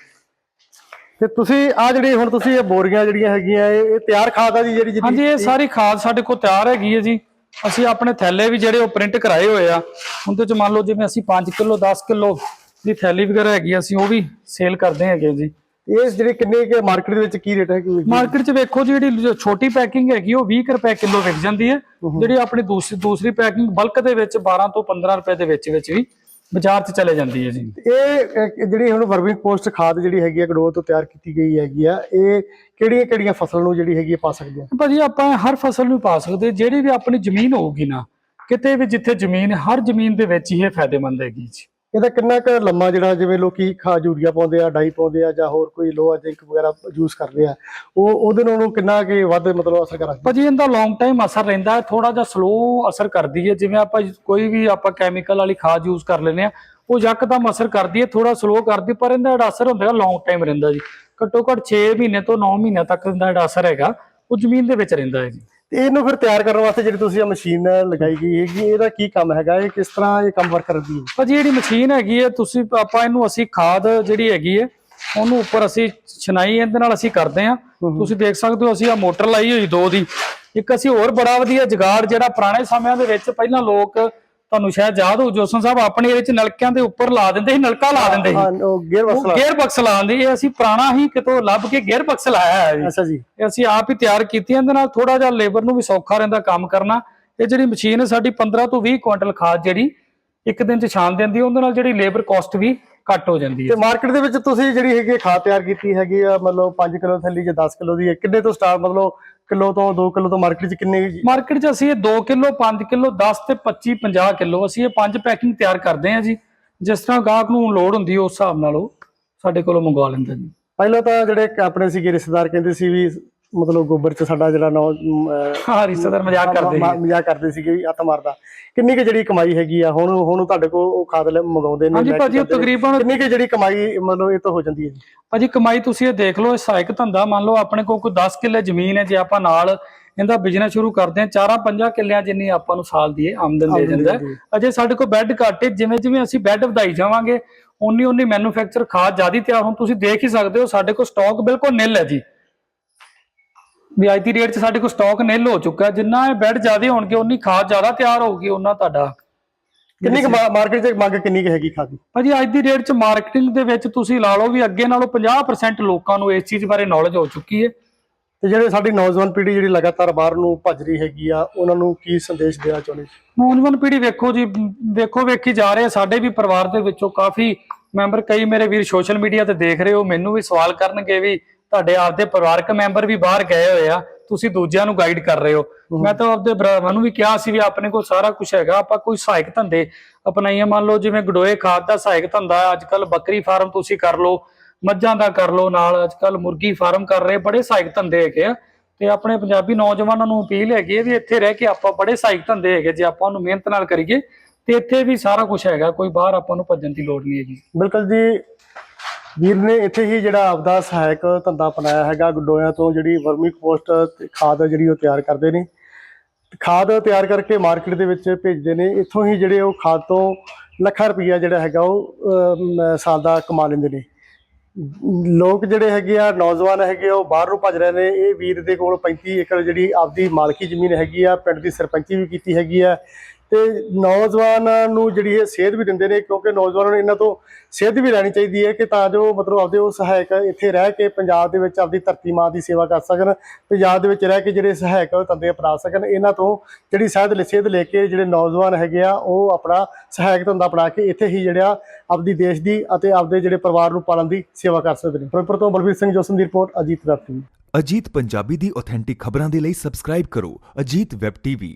ਤੇ ਤੁਸੀਂ ਆ ਜਿਹੜੀ ਹੁਣ ਤੁਸੀਂ ਇਹ ਬੋਰੀਆਂ ਜਿਹੜੀਆਂ ਹੈਗੀਆਂ ਇਹ ਇਹ ਤਿਆਰ ਖਾਦ ਆ ਜੀ ਜਿਹੜੀ ਹਾਂਜੀ ਇਹ ਸਾਰੀ ਖਾਦ ਸਾਡੇ ਕੋਲ ਤਿਆਰ ਹੈਗੀ ਹੈ ਜੀ। ਅਸੀਂ ਆਪਣੇ ਥੈਲੇ ਵੀ ਜਿਹੜੇ ਉਹ ਪ੍ਰਿੰਟ ਕਰਾਏ ਹੋਏ ਆ। ਉਹਦੇ ਚ ਮੰਨ ਲਓ ਜਿਵੇਂ ਅਸੀਂ 5 ਕਿਲੋ 10 ਕਿਲੋ ਦੀ ਥੈਲੀ ਵਗੈਰਾ ਹੈਗੀ ਆ, ਅਸੀਂ ਉਹ ਵੀ ਸੇਲ ਕਰਦੇ ਹੈਗੇ ਜੀ। ਇਹ ਜਿਹੜੀ ਕਿੰਨੇ ਕੇ ਮਾਰਕੀਟ ਦੇ ਵਿੱਚ ਕੀ ਰੇਟ ਹੈ ਕਿ ਮਾਰਕੀਟ 'ਚ ਵੇਖੋ ਜੀ ਜਿਹੜੀ ਜੋ ਛੋਟੀ ਪੈਕਿੰਗ ਹੈਗੀ ਉਹ 20 ਕੁ ਰੁਪਏ ਕਿਲੋ ਵਿਕ ਜਾਂਦੀ ਹੈ। ਜਿਹੜੀ ਆਪਣੀ ਦੂਸਰੀ ਦੂਸਰੀ ਪੈਕਿੰਗ ਬਲਕ ਦੇ ਵਿੱਚ 12 ਤੋਂ 15 ਰੁਪਏ ਦੇ ਵਿੱਚ ਵਿੱਚ ਵੀ ਬਾਜ਼ਾਰ 'ਚ ਚਲੇ ਜਾਂਦੀ ਹੈ ਜੀ। ਇਹ ਅਹ, ਜਿਹੜੀ ਹੁਣ ਵਰਮਿੰਗ ਪੋਸਟ ਖਾਦ ਜਿਹੜੀ ਹੈਗੀ ਆ ਗਡੋਆ ਤੋਂ ਤਿਆਰ ਕੀਤੀ ਗਈ ਹੈਗੀ ਆ ਇਹ ਕਿਹੜੀਆਂ ਕਿਹੜੀਆਂ ਫਸਲ ਨੂੰ ਜਿਹੜੀ ਹੈਗੀ ਆ ਪਾ ਸਕਦੇ ਆ? ਭਾਜੀ ਆਪਾਂ ਹਰ ਫਸਲ ਨੂੰ ਪਾ ਸਕਦੇ ਜਿਹੜੀ ਵੀ ਆਪਣੀ ਜ਼ਮੀਨ ਹੋਊਗੀ ਨਾ ਕਿਤੇ ਵੀ ਜਿੱਥੇ ਜ਼ਮੀਨ ਹੈ, ਹਰ ਜ਼ਮੀਨ ਦੇ ਵਿੱਚ ਹੀ ਇਹ ਫਾਇਦੇਮੰਦ ਹੈਗੀ ਜੀ। ਇਹਦਾ ਕਿੰਨਾ ਕੁ ਲੰਮਾ ਜਿਹੜਾ ਜਿਵੇਂ ਲੋਕੀ ਖਾਦ ਯੂਰੀਆ ਪਾਉਂਦੇ ਆ ਡਾਈ ਪਾਉਂਦੇ ਆ ਜਾਂ ਹੋਰ ਕੋਈ ਲੋਹਾ ਜ਼ਿੰਕ ਵਗੈਰਾ ਯੂਜ਼ ਕਰਦੇ ਆ, ਉਹ ਉਹਦੇ ਨਾਲੋਂ ਕਿੰਨਾ ਕਿ ਵੱਧ ਮਤਲਬ ਅਸਰ ਕਰਾ ਭਾਜੀ, ਇਹਦਾ ਲੌਂਗ ਟਾਈਮ ਅਸਰ ਰਹਿੰਦਾ ਹੈ ਥੋੜਾ ਜਿਹਾ ਸਲੋ ਅਸਰ ਕਰਦੀ ਹੈ। ਜਿਵੇਂ ਆਪਾਂ ਕੋਈ ਵੀ ਆਪਾਂ ਕੈਮੀਕਲ ਵਾਲੀ ਖਾਦ ਯੂਜ਼ ਕਰ ਲੈਂਦੇ ਆ ਉਹ ਯਕਦਮ ਅਸਰ ਕਰਦੀ ਹੈ ਥੋੜਾ ਸਲੋ ਕਰਦੀ, ਪਰ ਇਹਦਾ ਜਿਹੜਾ ਅਸਰ ਹੁੰਦਾ ਹੈ ਲੌਂਗ ਟਾਈਮ ਰਹਿੰਦਾ ਜੀ। ਘੱਟੋ ਘੱਟ 6 ਮਹੀਨੇ ਤੋਂ 9 ਮਹੀਨੇ ਤੱਕ ਇਹਦਾ ਜਿਹੜਾ ਅਸਰ ਹੈਗਾ, ਉਹ ਜ਼ਮੀਨ ਦੇ ਵਿੱਚ ਰਹਿੰਦਾ ਹੈ ਜੀ। ਤੇ ਇਹਨੂੰ ਫਿਰ ਤਿਆਰ ਕਰਨ ਵਾਸਤੇ ਜਿਹੜੀ ਤੁਸੀਂ ਆ ਮਸ਼ੀਨ ਲਗਾਈ ਗਈ ਹੈਗੀ ਇਹਦਾ ਕੀ ਕੰਮ ਹੈਗਾ? ਇਹ ਕਿਸ ਤਰ੍ਹਾਂ ਇਹ ਕੰਮ ਵਰਕ ਕਰਦੀ ਹੈ? ਭਾਜੀ ਜਿਹੜੀ ਮਸ਼ੀਨ ਹੈਗੀ ਹੈ ਤੁਸੀਂ ਆਪਾਂ ਇਹਨੂੰ ਅਸੀਂ ਖਾਦ ਜਿਹੜੀ ਹੈਗੀ ਹੈ ਉਹਨੂੰ ਉੱਪਰ ਅਸੀਂ ਛਨਾਈ ਇਹਦੇ ਨਾਲ ਅਸੀਂ ਕਰਦੇ ਆ ਤੁਸੀਂ ਦੇਖ ਸਕਦੇ ਹੋ ਅਸੀਂ ਆ ਮੋਟਰ ਲਾਈ ਹੋਈ ਦੋ ਦੀ। ਇੱਕ ਅਸੀਂ ਹੋਰ ਬੜਾ ਵਧੀਆ ਜਗਾੜ ਜਿਹੜਾ ਪੁਰਾਣੇ ਸਮਿਆਂ ਦੇ ਵਿੱਚ ਪਹਿਲਾਂ ਲੋਕ ਤੁਹਾਨੂੰ ਸ਼ਾਇਦ ਯਾਦ ਹੋ ਜੋਸਨ ਸਾਹਿਬ ਆਪਣੇ ਇਹਦੇ ਚ ਨਲਕਿਆਂ ਦੇ ਉੱਪਰ ਲਾ ਦਿੰਦੇ ਸੀ ਨਲਕਾ ਲਾ ਦਿੰਦੇ ਸੀ। ਉਹ ਗੇਅਰ ਮਸਲਾ ਗੇਅਰ ਬਕਸ ਲਾਉਂਦੇ ਇਹ ਅਸੀਂ ਪੁਰਾਣਾ ਹੀ ਕਿਤੋਂ ਲੱਭ ਕੇ ਗੇਅਰ ਬਕਸ ਲਾਇਆ ਹੈ ਅੱਛਾ ਜੀ। ਇਹ ਅਸੀਂ ਆਪ ਹੀ ਤਿਆਰ ਕੀਤੀ ਇਹਦੇ ਨਾਲ ਥੋੜਾ ਜਿਹਾ ਲੇਬਰ ਨੂੰ ਵੀ ਸੌਖਾ ਰਹਿੰਦਾ ਕੰਮ ਕਰਨਾ। ਇਹ ਜਿਹੜੀ ਮਸ਼ੀਨ ਹੈ ਸਾਡੀ 15 ਤੋਂ 20 ਕੁਇੰਟਲ ਖਾਦ ਜਿਹੜੀ ਇੱਕ ਦਿਨ ਚ ਛਾਣ ਦਿੰਦੀ ਉਹਦੇ ਨਾਲ ਜਿਹੜੀ ਲੇਬਰ ਕਾਸਟ ਵੀ ਘੱਟ ਹੋ ਜਾਂਦੀ ਹੈ। ਤੇ ਮਾਰਕੀਟ ਦੇ ਵਿੱਚ ਤੁਸੀਂ ਜਿਹੜੀ ਹੈਗੀ ਖਾਦ ਤਿਆਰ ਕੀਤੀ ਹੈਗੀ ਆ ਮਤਲਬ 5 ਕਿਲੋ ਥੈਲੀ ਜਾਂ 10 ਕਿਲੋ ਦੀ ਕਿੰਨੇ ਤੋਂ ਸਟਾਰਟ ਮਤਲਬ ਕਿਲੋ ਤੋਂ 2 ਕਿਲੋ ਤੋਂ ਮਾਰਕੀਟ 'ਚ ਕਿੰਨੇ ਮਾਰਕੀਟ 'ਚ ਅਸੀਂ ਇਹ 2 ਕਿਲੋ 5 ਕਿਲੋ 10 ਤੇ 25 50 ਕਿਲੋ ਅਸੀਂ ਇਹ ਪੰਜ ਪੈਕਿੰਗ ਤਿਆਰ ਕਰਦੇ ਹਾਂ ਜੀ। ਜਿਸ ਤਰ੍ਹਾਂ ਗਾਹਕ ਨੂੰ ਲੋੜ ਹੁੰਦੀ ਉਸ ਹਿਸਾਬ ਨਾਲ ਉਹ ਸਾਡੇ ਕੋਲੋਂ ਮੰਗਵਾ ਲੈਂਦਾ ਜੀ ਪਹਿਲਾਂ ਤਾਂ ਜਿਹੜੇ ਆਪਣੇ ਸੀਗੇ ਰਿਸ਼ਤੇਦਾਰ ਕਹਿੰਦੇ ਸੀ ਵੀ ਮਤਲਬ ਗੋਬਰ 'ਚ ਸਾਡਾ ਜਿਹੜਾ ਨੌ ਹਾਂ ਰਿਸ਼ਤੇਦਾਰ ਮਜ਼ਾਕ ਕਰਦੇ ਜੀ ਮਜ਼ਾਕ ਕਰਦੇ ਸੀਗੇ ਵੀ ਅੱਤ ਮਾਰਦਾ। ਕਿੰਨੀ ਕੁ ਜਿਹੜੀ ਕਮਾਈ ਹੈਗੀ ਆ ਹੁਣ ਹੁਣ ਤੁਹਾਡੇ ਕੋਲ ਉਹ ਖਾਦ ਲੈ ਮੰਗਾਉਂਦੇ ਨੇ ਹਾਂਜੀ ਭਾਜੀ। ਤਕਰੀਬਨ ਕਿੰਨੀ ਕੁ ਜਿਹੜੀ ਕਮਾਈ ਮਤਲਬ ਇਹ ਤੋਂ ਹੋ ਜਾਂਦੀ ਹੈ ਜੀ? ਭਾਜੀ ਕਮਾਈ ਤੁਸੀਂ ਇਹ ਦੇਖ ਲਓ ਇਹ ਸਹਾਇਕ ਧੰਦਾ ਮੰਨ ਲਓ ਆਪਣੇ ਕੋਲ ਕੋਈ 10 ਕਿੱਲੇ ਜ਼ਮੀਨ ਹੈ ਜੇ ਆਪਾਂ ਨਾਲ ਇਹਦਾ ਬਿਜ਼ਨਸ ਸ਼ੁਰੂ ਕਰਦੇ ਹਾਂ ਚਾਰਾਂ ਪੰਜਾਂ ਕਿੱਲਿਆਂ ਜਿੰਨੀ ਆਪਾਂ ਨੂੰ ਸਾਲ ਦੀ ਆਮਦਨ ਦੇ ਜਾਂਦਾ ਅਜੇ ਸਾਡੇ ਕੋਲ ਬੈੱਡ ਘੱਟ ਜਿਵੇਂ ਜਿਵੇਂ ਅਸੀਂ ਬੈੱਡ ਵਧਾਈ ਜਾਵਾਂਗੇ ਉਨੀ ਉਨੀ ਮੈਨੂਫੈਕਚਰ ਖਾਦ ਜ਼ਿਆਦਾ ਤਿਆਰ ਹੁਣ ਤੁਸੀਂ ਦੇਖ ਹੀ ਸਕਦੇ ਹੋ ਸਾਡੇ ਕੋਲ ਸਟਾਕ ਬਿਲਕੁਲ ਨਿਲ ਹੈ ਜੀ। ਵੀ ਅੱਜ ਦੀ ਰੇਟ 'ਚ ਸਾਡੇ ਕੋਲ ਸਟਾਕ ਨਿਲ ਹੋ ਚੁੱਕਾ। ਜਿੰਨਾ ਇਹ ਬੈੱਡ ਜ਼ਿਆਦਾ ਹੋਣਗੇ ਉਨੀ ਖਾਦ ਜ਼ਿਆਦਾ ਤਿਆਰ ਹੋਊਗੀ ਉਹਨਾਂ ਤੁਹਾਡਾ। ਕਿੰਨੀ ਮਾਰਕੀਟ 'ਚ ਮੰਗ ਕਿੰਨੀ ਕੁ ਹੈਗੀ ਖਾਦ? ਭਾਜੀ ਅੱਜ ਦੀ ਰੇਟ 'ਚ ਮਾਰਕੀਟਿੰਗ ਦੇ ਵਿੱਚ ਤੁਸੀਂ ਲਾ ਲਓ ਵੀ ਅੱਗੇ ਨਾਲੋਂ 50% ਲੋਕਾਂ ਨੂੰ ਇਸ ਚੀਜ਼ ਬਾਰੇ ਨੌਲੇਜ ਹੋ ਚੁੱਕੀ ਹੈ। ਤੇ ਜਿਹੜੇ ਸਾਡੀ ਨੌਜਵਾਨ ਪੀੜ੍ਹੀ ਜਿਹੜੀ ਲਗਾਤਾਰ ਬਾਹਰ ਨੂੰ ਭੱਜ ਰਹੀ ਹੈਗੀ ਆ ਉਹਨਾਂ ਨੂੰ ਕੀ ਸੰਦੇਸ਼ ਦੇਣਾ ਚਾਹੁੰਦੇ ਨੌਜਵਾਨ ਪੀੜ੍ਹੀ ਵੇਖੋ ਜੀ ਵੇਖੋ ਵੇਖੀ ਜਾ ਰਹੇ ਸਾਡੇ ਵੀ ਪਰਿਵਾਰ ਦੇ ਵਿੱਚੋਂ ਕਾਫੀ ਮੈਂਬਰ ਕਈ ਮੇਰੇ ਵੀਰ ਸੋਸ਼ਲ ਮੀਡੀਆ ਤੇ ਦੇਖ ਰਹੇ ਹੋ ਮੈਨੂੰ ਵੀ ਸਵਾਲ ਕਰਨਗੇ ਵੀ ਤੁਹਾਡੇ ਆਪਦੇ ਪਰਿਵਾਰਕ ਮੈਂਬਰ ਵੀ ਬਾਹਰ ਗਏ ਹੋਏ ਆ ਤੁਸੀਂ ਦੂਜਿਆਂ ਨੂੰ ਗਾਈਡ ਕਰ ਰਹੇ ਹੋ। ਮੈਂ ਤਾਂ ਆਪਦੇ ਭਰਾਵਾਂ ਨੂੰ ਵੀ ਕਿਹਾ ਸੀ ਵੀ ਆਪਣੇ ਕੋਲ ਸਾਰਾ ਕੁਝ ਹੈਗਾ ਆਪਾਂ ਕੋਈ ਸਹਾਇਕ ਧੰਦੇ ਅਪਣਾਈਏ। ਮੰਨ ਲਓ ਜਿਵੇਂ ਗਡੋਏ ਖਾਦ ਦਾ ਸਹਾਇਕ ਧੰਦਾ ਅੱਜ ਕੱਲ ਬੱਕਰੀ ਫਾਰਮ ਤੁਸੀਂ ਕਰ ਲਓ ਮੱਝਾਂ ਦਾ ਕਰ ਲਓ ਨਾਲ ਅੱਜ ਕੱਲ ਮੁਰਗੀ ਫਾਰਮ ਕਰ ਰਹੇ ਬੜੇ ਸਹਾਇਕ ਧੰਦੇ ਹੈਗੇ ਆ। ਤੇ ਆਪਣੇ ਪੰਜਾਬੀ ਨੌਜਵਾਨਾਂ ਨੂੰ ਅਪੀਲ ਹੈਗੀ ਹੈ ਵੀ ਇੱਥੇ ਰਹਿ ਕੇ ਆਪਾਂ ਬੜੇ ਸਹਾਇਕ ਧੰਦੇ ਹੈਗੇ ਜੇ ਆਪਾਂ ਉਹਨੂੰ ਮਿਹਨਤ ਨਾਲ ਕਰੀਏ ਤੇ ਇੱਥੇ ਵੀ ਸਾਰਾ ਕੁਝ ਹੈਗਾ ਕੋਈ ਬਾਹਰ ਆਪਾਂ ਨੂੰ ਭੱਜਣ ਦੀ ਲੋੜ ਨਹੀਂ ਹੈਗੀ। ਬਿਲਕੁਲ ਜੀ ਵੀਰ ਨੇ ਇੱਥੇ ਹੀ ਜਿਹੜਾ ਆਪਦਾ ਸਹਾਇਕ ਧੰਦਾ ਅਪਣਾਇਆ ਹੈਗਾ ਗੁੱਡੋਆਂ ਤੋਂ ਜਿਹੜੀ ਵਰਮੀ ਕੰਪੋਸਟ ਖਾਦ ਜਿਹੜੀ ਉਹ ਤਿਆਰ ਕਰਦੇ ਨੇ। ਖਾਦ ਤਿਆਰ ਕਰਕੇ ਮਾਰਕੀਟ ਦੇ ਵਿੱਚ ਭੇਜਦੇ ਨੇ। ਇੱਥੋਂ ਹੀ ਜਿਹੜੇ ਉਹ ਖਾਦ ਤੋਂ ਲੱਖਾਂ ਰੁਪਈਆ ਜਿਹੜਾ ਹੈਗਾ ਉਹ ਸਾਲ ਦਾ ਕਮਾ ਲੈਂਦੇ ਨੇ। ਲੋਕ ਜਿਹੜੇ ਹੈਗੇ ਆ ਨੌਜਵਾਨ ਹੈਗੇ ਆ, ਉਹ ਬਾਹਰ ਨੂੰ ਭੱਜ ਰਹੇ ਨੇ। ਇਹ ਵੀਰ ਦੇ ਕੋਲ 35 ਏਕੜ ਜਿਹੜੀ ਆਪਦੀ ਮਾਲਕੀ ਜ਼ਮੀਨ ਹੈਗੀ ਆ ਪਿੰਡ ਦੀ ਸਰਪੰਚੀ ਵੀ ਕੀਤੀ ਹੈਗੀ ਆ। ਤੇ ਨੌਜਵਾਨਾਂ ਨੂੰ ਜਿਹੜੀ ਇਹ ਸੇਧ ਵੀ ਦਿੰਦੇ ਨੇ, ਕਿਉਂਕਿ ਨੌਜਵਾਨਾਂ ਨੂੰ ਇਹਨਾਂ ਤੋਂ ਸੇਧ ਵੀ ਲੈਣੀ ਚਾਹੀਦੀ ਹੈ ਕਿ ਤਾਂ ਜੋ ਮਤਲਬ ਆਪਦੇ ਉਹ ਸਹਾਇਕ ਇੱਥੇ ਰਹਿ ਕੇ ਪੰਜਾਬ ਦੇ ਵਿੱਚ ਆਪਦੀ ਧਰਤੀ ਮਾਂ ਦੀ ਸੇਵਾ ਕਰ ਸਕਣ, ਪੰਜਾਬ ਦੇ ਵਿੱਚ ਰਹਿ ਕੇ ਜਿਹੜੇ ਸਹਾਇਕ ਧੰਦੇ ਅਪਣਾ ਸਕਣ, ਇਹਨਾਂ ਤੋਂ ਜਿਹੜੀ ਸਹਿਦ ਲੈ ਲੈ ਕੇ ਜਿਹੜੇ ਨੌਜਵਾਨ ਹੈਗੇ ਆ, ਉਹ ਆਪਣਾ ਸਹਾਇਕ ਧੰਦਾ ਅਪਣਾ ਕੇ ਇੱਥੇ ਹੀ ਜਿਹੜਾ ਆਪਦੀ ਦੇਸ਼ ਦੀ ਅਤੇ ਆਪਦੇ ਜਿਹੜੇ ਪਰਿਵਾਰ ਨੂੰ ਪਾਲਣ ਦੀ ਸੇਵਾ ਕਰ ਸਕਦੇ ਨੇ। ਫਿਰੋਜ਼ਪੁਰ ਤੋਂ ਬਲਬੀਰ ਸਿੰਘ ਜੋਸਨ ਦੀ ਰਿਪੋਰਟ, ਅਜੀਤ ਰਾਤੀ ਅਜੀਤ ਪੰਜਾਬੀ ਦੀ ਆਥੈਂਟਿਕ ਖਬਰਾਂ ਦੇ ਲਈ ਸਬਸਕ੍ਰਾਈਬ ਕਰੋ, ਅਜੀਤ ਵੈਬ ਟੀਵੀ।